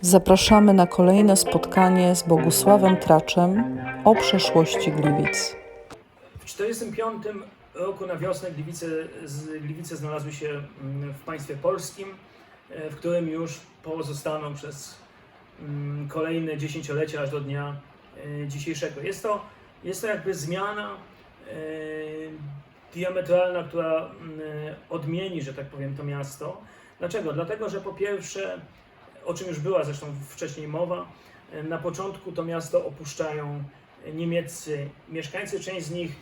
Zapraszamy na kolejne spotkanie z Bogusławem Traczem o przeszłości Gliwic. W 1945 roku na wiosnę Gliwice, Gliwice znalazły się mm, w państwie polskim, e, w którym już pozostaną przez mm, kolejne dziesięciolecia aż do dnia e, dzisiejszego. Jest to, jest to jakby zmiana e, diametralna, która mm, odmieni, że tak powiem, to miasto. Dlaczego? Dlatego, że po pierwsze, o czym już była zresztą wcześniej mowa, e, na początku to miasto opuszczają niemieccy mieszkańcy, część z nich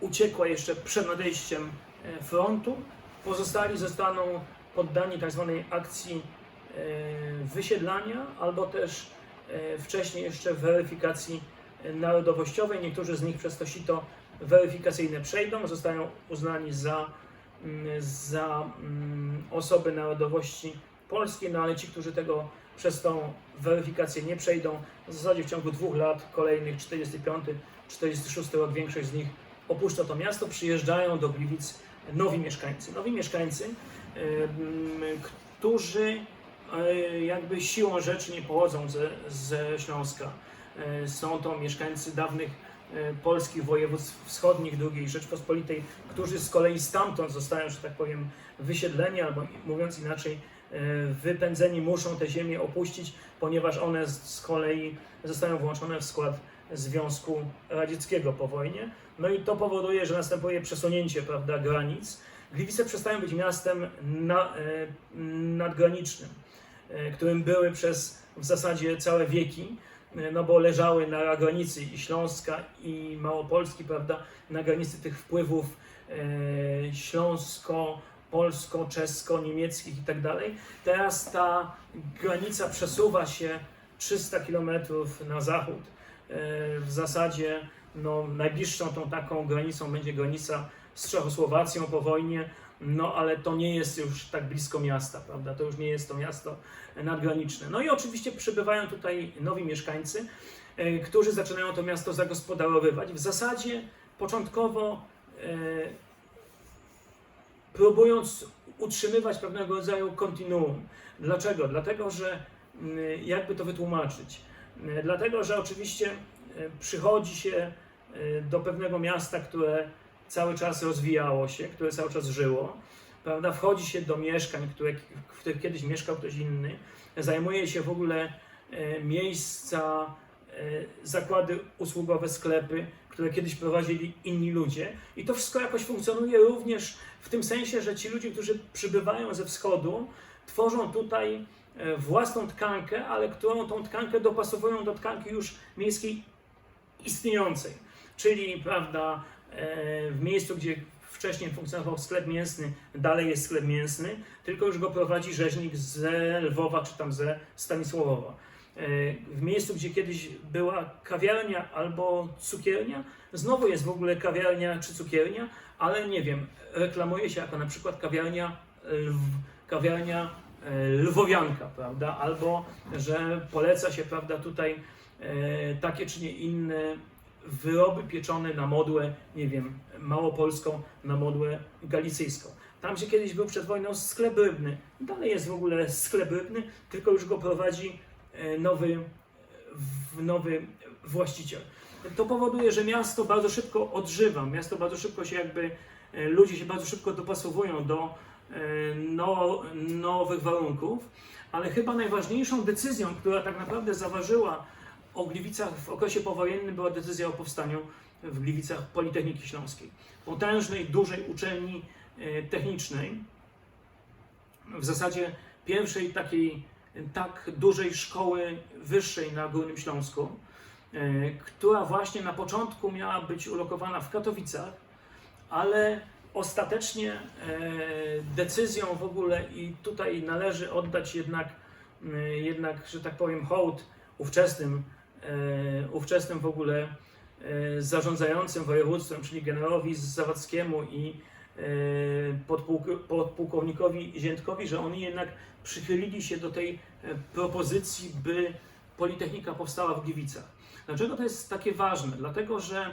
uciekła jeszcze przed nadejściem e, frontu. Pozostali zostaną poddani tzw. akcji e, wysiedlania albo też wcześniej jeszcze weryfikacji narodowościowej. Niektórzy z nich przez to sito weryfikacyjne przejdą, zostają uznani za, mm, za mm, osoby narodowości polskiej, no ale ci, którzy tego przez tą weryfikację nie przejdą, w zasadzie w ciągu dwóch lat kolejnych 45, 46 rok większość z nich opuszcza to miasto, przyjeżdżają do Gliwic nowi mieszkańcy. Nowi mieszkańcy, którzy e, jakby siłą rzeczy nie pochodzą ze, ze Śląska. E, Są to mieszkańcy dawnych e, polskich województw wschodnich II Rzeczpospolitej, którzy z kolei stamtąd zostają, że tak powiem, wysiedleni, albo mówiąc inaczej, wypędzeni, muszą te ziemię opuścić, ponieważ one z- kolei zostają włączone w skład Związku Radzieckiego po wojnie. No i to powoduje, że następuje przesunięcie prawda, granic. Gliwice przestają być miastem na, e, nadgranicznym, e, którym były przez w zasadzie całe wieki, no bo leżały na granicy i Śląska i Małopolski, prawda, na granicy tych wpływów śląsko, polsko, czesko, niemieckich i tak dalej. Teraz ta granica przesuwa się 300 km na zachód. E, W zasadzie no, najbliższą tą taką granicą będzie granica z Czechosłowacją po wojnie, no ale to nie jest już tak blisko miasta, prawda? To już nie jest to miasto nadgraniczne. No i oczywiście przybywają tutaj nowi mieszkańcy, e, którzy zaczynają to miasto zagospodarowywać. W zasadzie początkowo e, próbując utrzymywać pewnego rodzaju kontinuum. Dlaczego? Dlatego, że mm, jakby to wytłumaczyć? Mm, Dlatego, że oczywiście e, przychodzi się e, do pewnego miasta, które cały czas rozwijało się, które cały czas żyło, prawda? Wchodzi się do mieszkań, które, w których kiedyś mieszkał ktoś inny, zajmuje się w ogóle e, miejsca, zakłady usługowe, sklepy, które kiedyś prowadzili inni ludzie. I to wszystko jakoś funkcjonuje również w tym sensie, że ci ludzie, którzy przybywają ze wschodu, tworzą tutaj e, własną tkankę, ale którą tą tkankę dopasowują do tkanki już miejskiej istniejącej. Czyli, prawda, e, w miejscu, gdzie wcześniej funkcjonował sklep mięsny, dalej jest sklep mięsny, tylko już go prowadzi rzeźnik ze Lwowa czy tam ze Stanisławowa. E, W miejscu, gdzie kiedyś była kawiarnia albo cukiernia, znowu jest w ogóle kawiarnia czy cukiernia, ale nie wiem, reklamuje się jako na przykład kawiarnia, lw, kawiarnia e, lwowianka, prawda? Albo, że poleca się, prawda, tutaj e, takie czy nie inne wyroby pieczone na modłę, nie wiem, małopolską, na modłę galicyjską. Tam, gdzie kiedyś był przed wojną sklep rybny, dalej jest w ogóle sklep rybny, tylko już go prowadzi e, nowy, w- nowy właściciel. To powoduje, że miasto bardzo szybko odżywa, miasto bardzo szybko się jakby, e, ludzie się bardzo szybko dopasowują do e, no, nowych warunków, ale chyba najważniejszą decyzją, która tak naprawdę zaważyła o Gliwicach w okresie powojennym była decyzja o powstaniu w Gliwicach Politechniki Śląskiej. Potężnej, dużej uczelni e, technicznej, w zasadzie pierwszej takiej tak dużej szkoły wyższej na Górnym Śląsku, e, która właśnie na początku miała być ulokowana w Katowicach, ale ostatecznie e, decyzją w ogóle i tutaj należy oddać jednak, jednak że tak powiem, hołd ówczesnym, e, ówczesnym w ogóle zarządzającym województwem, czyli generałowi Zawadzkiemu i podpułkownikowi Ziętkowi, że oni jednak przychylili się do tej e, propozycji, by Politechnika powstała w Gliwicach. Dlaczego to jest takie ważne? Dlatego, że e,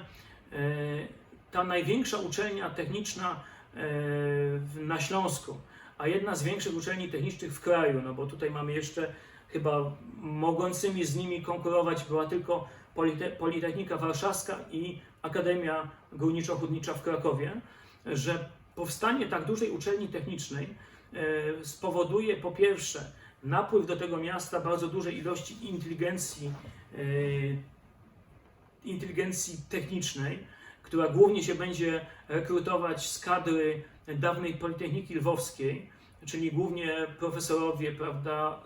ta największa uczelnia techniczna e, na Śląsku, a jedna z większych uczelni technicznych w kraju, no bo tutaj mamy jeszcze chyba mogącymi z nimi konkurować była tylko Polite- Politechnika Warszawska i Akademia Górniczo-Hutnicza w Krakowie, że powstanie tak dużej uczelni technicznej e, spowoduje po pierwsze napływ do tego miasta bardzo dużej ilości inteligencji, e, inteligencji technicznej, która głównie się będzie rekrutować z kadry dawnej Politechniki Lwowskiej, czyli głównie profesorowie, prawda,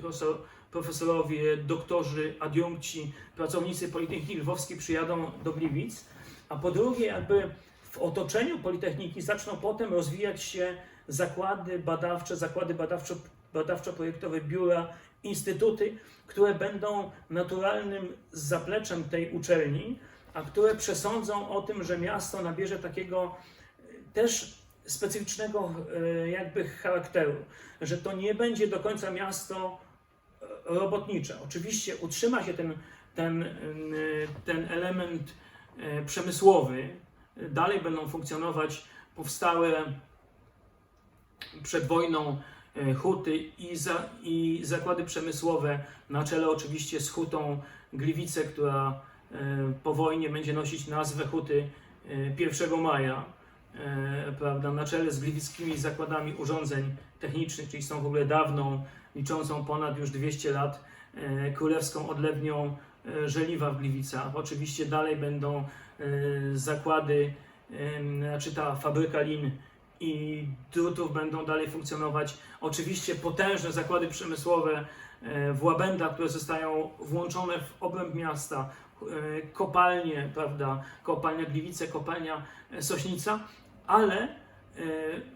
profesor, profesorowie, doktorzy, adiunkci, pracownicy Politechniki Lwowskiej przyjadą do Gliwic, a po drugie jakby w otoczeniu Politechniki zaczną potem rozwijać się zakłady badawcze, zakłady badawczo, badawczo-projektowe, biura, instytuty, które będą naturalnym zapleczem tej uczelni, a które przesądzą o tym, że miasto nabierze takiego e, też specyficznego e, jakby charakteru, że to nie będzie do końca miasto e, robotnicze. Oczywiście utrzyma się ten, ten, ten element przemysłowy, dalej będą funkcjonować powstałe przed wojną e, huty i, za, i zakłady przemysłowe, na czele oczywiście z hutą Gliwice, która e, po wojnie będzie nosić nazwę huty e, 1 maja, e, prawda, na czele z gliwickimi zakładami urządzeń technicznych, czyli są w ogóle dawną, liczącą ponad już 200 lat, królewską odlewnią żeliwa w Gliwicach. Oczywiście dalej będą e, zakłady, e, znaczy ta fabryka lin i drutów będą dalej funkcjonować. Oczywiście potężne zakłady przemysłowe e, w Łabędach, które zostają włączone w obręb miasta, e, kopalnie, prawda, kopalnia Gliwice, kopalnia e, Sośnica, ale e,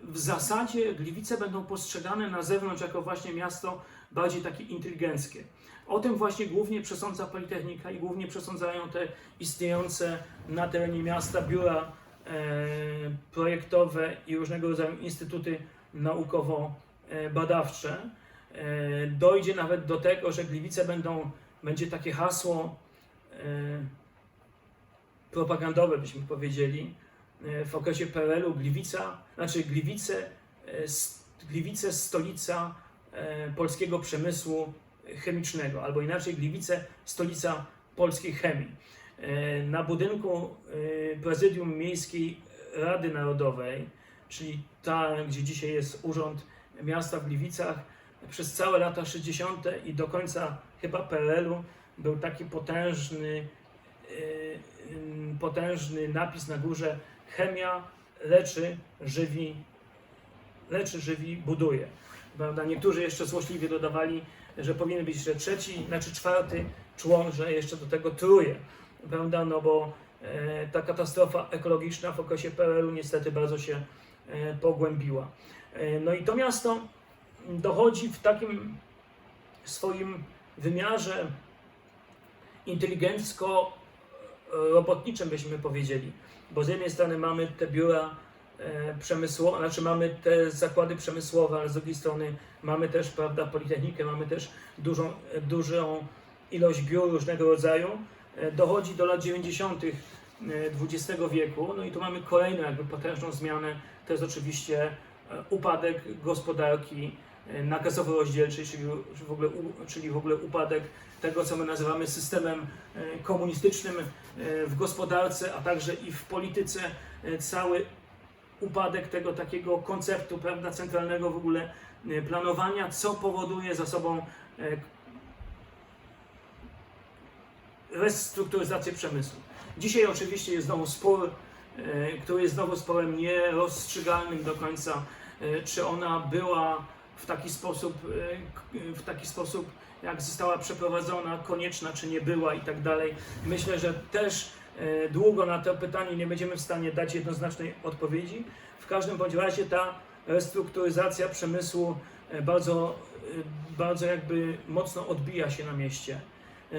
w zasadzie Gliwice będą postrzegane na zewnątrz jako właśnie miasto bardziej takie inteligenckie. O tym właśnie głównie przesądza Politechnika i głównie przesądzają te istniejące na terenie miasta biura e, projektowe i różnego rodzaju instytuty naukowo-badawcze. E, dojdzie nawet do tego, że Gliwice będą, będzie takie hasło e, propagandowe, byśmy powiedzieli, w okresie PRL-u Gliwica, znaczy Gliwice, Gliwice stolica polskiego przemysłu chemicznego, albo inaczej Gliwice stolica polskiej chemii. E, Na budynku e, prezydium Miejskiej Rady Narodowej, czyli tam, gdzie dzisiaj jest Urząd Miasta w Gliwicach, przez całe lata 60. i do końca chyba PRL-u był taki potężny, e, potężny napis na górze chemia leczy, żywi, leczy, żywi, buduje. Prawda? Niektórzy jeszcze złośliwie dodawali, że powinien być jeszcze trzeci, znaczy czwarty człon, że jeszcze do tego truje. Prawda? No bo e, ta katastrofa ekologiczna w okresie PRL-u niestety bardzo się e, pogłębiła. E, no i to miasto dochodzi w takim swoim wymiarze inteligencko-robotniczym, byśmy powiedzieli. Bo z jednej strony mamy te biura przemysłowe, znaczy mamy te zakłady przemysłowe, ale z drugiej strony mamy też, prawda, Politechnikę, mamy też dużą, e, dużą ilość biur różnego rodzaju. E, Dochodzi do lat 90. e, XX wieku, no i tu mamy kolejną jakby potężną zmianę, to jest oczywiście e, upadek gospodarki e, nakazowo-rozdzielczej, czyli w, ogóle, czyli w ogóle upadek tego, co my nazywamy systemem e, komunistycznym e, w gospodarce, a także i w polityce, e, cały upadek tego takiego konceptu, prawda, centralnego w ogóle e, planowania, co powoduje za sobą e, restrukturyzację przemysłu. Dzisiaj oczywiście jest znowu spór, e, który jest znowu sporem nierozstrzygalnym do końca, czy ona była w taki sposób, w taki sposób, jak została przeprowadzona, konieczna, czy nie była i tak dalej. Myślę, że też długo na to pytanie nie będziemy w stanie dać jednoznacznej odpowiedzi. W każdym bądź razie ta restrukturyzacja przemysłu e, bardzo, e, bardzo jakby mocno odbija się na mieście. E,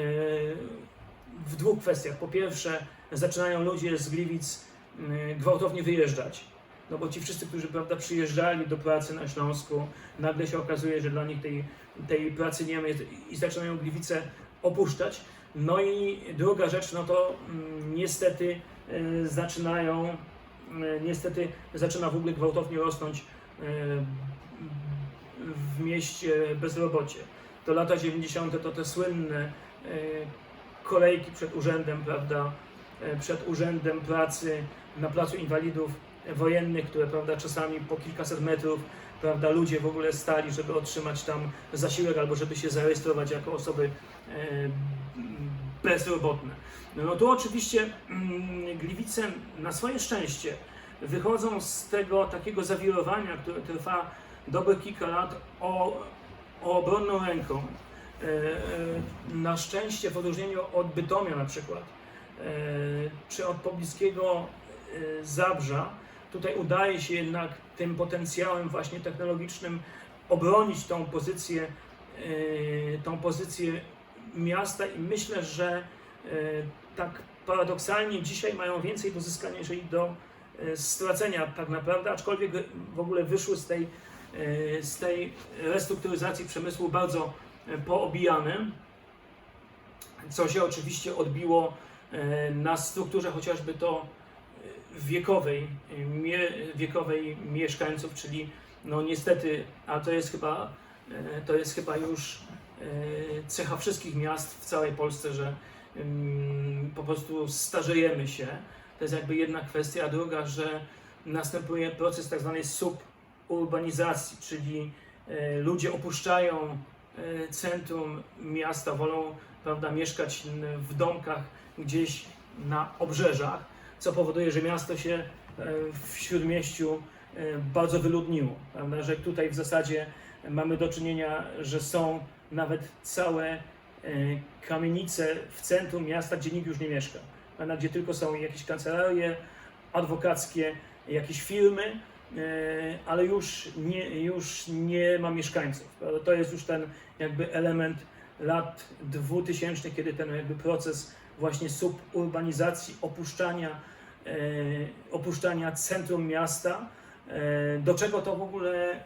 W dwóch kwestiach. Po pierwsze, zaczynają ludzie z Gliwic e, gwałtownie wyjeżdżać. No bo ci wszyscy, którzy prawda, przyjeżdżali do pracy na Śląsku, nagle się okazuje, że dla nich tej, tej pracy nie ma i zaczynają Gliwice opuszczać. No i druga rzecz, no to mm, niestety e, zaczynają, e, niestety zaczyna w ogóle gwałtownie rosnąć e, w mieście bezrobocie. to lata 90. to te słynne kolejki przed urzędem, prawda, przed urzędem pracy na placu inwalidów wojennych, które prawda, czasami po kilkaset metrów prawda, ludzie w ogóle stali, żeby otrzymać tam zasiłek albo żeby się zarejestrować jako osoby bezrobotne. No, tu oczywiście mm, Gliwice na swoje szczęście wychodzą z tego takiego zawirowania, które trwa dobrych kilka lat o, o obronną ręką. E, e, Na szczęście w odróżnieniu od Bytomia na przykład, e, czy od pobliskiego Zabrza, tutaj udaje się jednak tym potencjałem właśnie technologicznym obronić tą pozycję, tą pozycję miasta i myślę, że e, tak paradoksalnie dzisiaj mają więcej do zyskania, jeżeli do e, stracenia tak naprawdę, aczkolwiek w ogóle wyszły z tej, e, z tej restrukturyzacji przemysłu bardzo poobijane, co się oczywiście odbiło na strukturze chociażby to wiekowej, wiekowej mieszkańców, czyli no niestety, a to jest chyba, to jest chyba już cecha wszystkich miast w całej Polsce, że mm, po prostu starzejemy się. To jest jakby jedna kwestia, a druga, że następuje proces tak zwanej suburbanizacji, czyli e, ludzie opuszczają e, centrum miasta, wolą prawda, mieszkać w domkach gdzieś na obrzeżach, co powoduje, że miasto się w śródmieściu bardzo wyludniło. Prawda? Że tutaj w zasadzie mamy do czynienia, że są nawet całe e, kamienice w centrum miasta, gdzie nikt już nie mieszka. Prawda? Gdzie tylko są jakieś kancelarie adwokackie, jakieś firmy, e, ale już nie, już nie ma mieszkańców. To jest już ten jakby element lat 2000, kiedy ten jakby proces właśnie suburbanizacji, opuszczania, e, opuszczania centrum miasta, do czego to w ogóle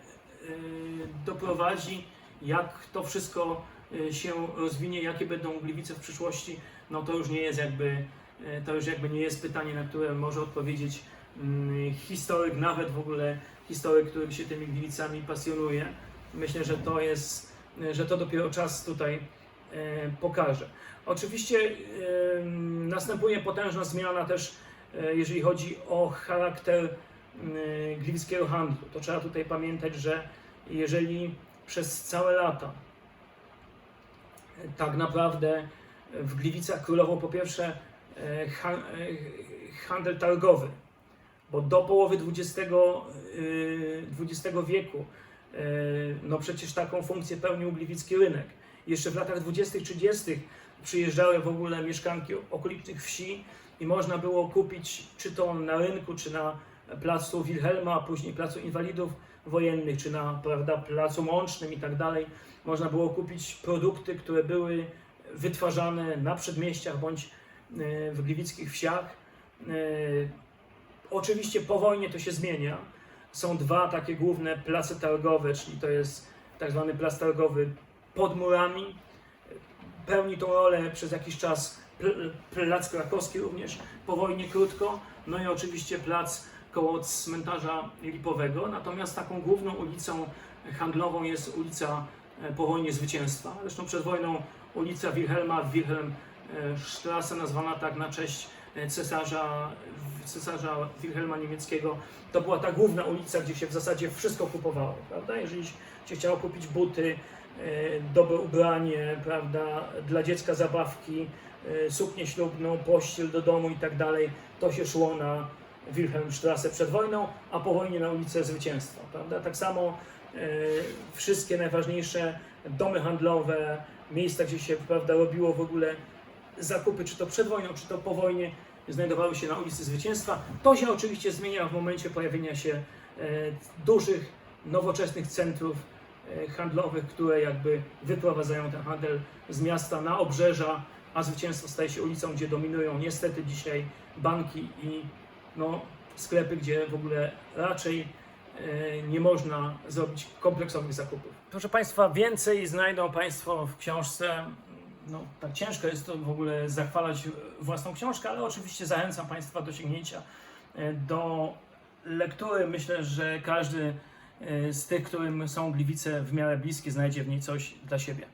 doprowadzi, jak to wszystko e, się rozwinie, jakie będą Gliwice w przyszłości, no to już nie jest jakby, e, to już jakby nie jest pytanie, na które może odpowiedzieć mm, historyk, nawet w ogóle historyk, który się tymi Gliwicami pasjonuje. Myślę, że to jest, że to dopiero czas tutaj pokaże. Oczywiście następuje potężna zmiana też, jeżeli chodzi o charakter gliwickiego handlu. To trzeba tutaj pamiętać, że jeżeli przez całe lata tak naprawdę w Gliwicach królował po pierwsze ha, e, handel targowy, bo do połowy XX, y, XX wieku no przecież taką funkcję pełnił gliwicki rynek. Jeszcze w latach 20., 30. przyjeżdżały w ogóle mieszkanki okolicznych wsi i można było kupić czy to na rynku, czy na placu Wilhelma, a później placu Inwalidów Wojennych, czy na prawda, placu Mącznym i tak dalej. Można było kupić produkty, które były wytwarzane na przedmieściach bądź e, w gliwickich wsiach. E, Oczywiście po wojnie to się zmienia. Są dwa takie główne place targowe, czyli to jest tak zwany plac targowy pod murami. Pełni tą rolę przez jakiś czas pl- plac krakowski również, po wojnie krótko. No i oczywiście plac koło cmentarza Lipowego. Natomiast taką główną ulicą handlową jest ulica e, po wojnie Zwycięstwa. Zresztą przed wojną ulica Wilhelma, Wilhelm e, Strasse, nazwana tak na cześć e, cesarza, cesarza Wilhelma Niemieckiego. To była ta główna ulica, gdzie się w zasadzie wszystko kupowało, prawda? Jeżeli się chciało kupić buty, dobre ubranie, prawda, dla dziecka zabawki, suknię ślubną, pościel do domu i tak dalej, to się szło na Wilhelmstrasse przed wojną, a po wojnie na ulicę Zwycięstwa, prawda? Tak samo e, wszystkie najważniejsze domy handlowe, miejsca, gdzie się, prawda, robiło w ogóle zakupy, czy to przed wojną, czy to po wojnie, znajdowały się na ulicy Zwycięstwa. To się oczywiście zmienia w momencie pojawienia się e, dużych, nowoczesnych centrów e, handlowych, które jakby wyprowadzają ten handel z miasta na obrzeża, a Zwycięstwo staje się ulicą, gdzie dominują niestety dzisiaj banki i no, sklepy, gdzie w ogóle raczej e, nie można zrobić kompleksowych zakupów. Proszę Państwa, więcej znajdą Państwo w książce. No, tak ciężko jest to w ogóle zachwalać własną książkę, ale oczywiście zachęcam Państwa do sięgnięcia e, do lektury. Myślę, że każdy e, z tych, którym są Gliwice w miarę bliskie, znajdzie w niej coś dla siebie.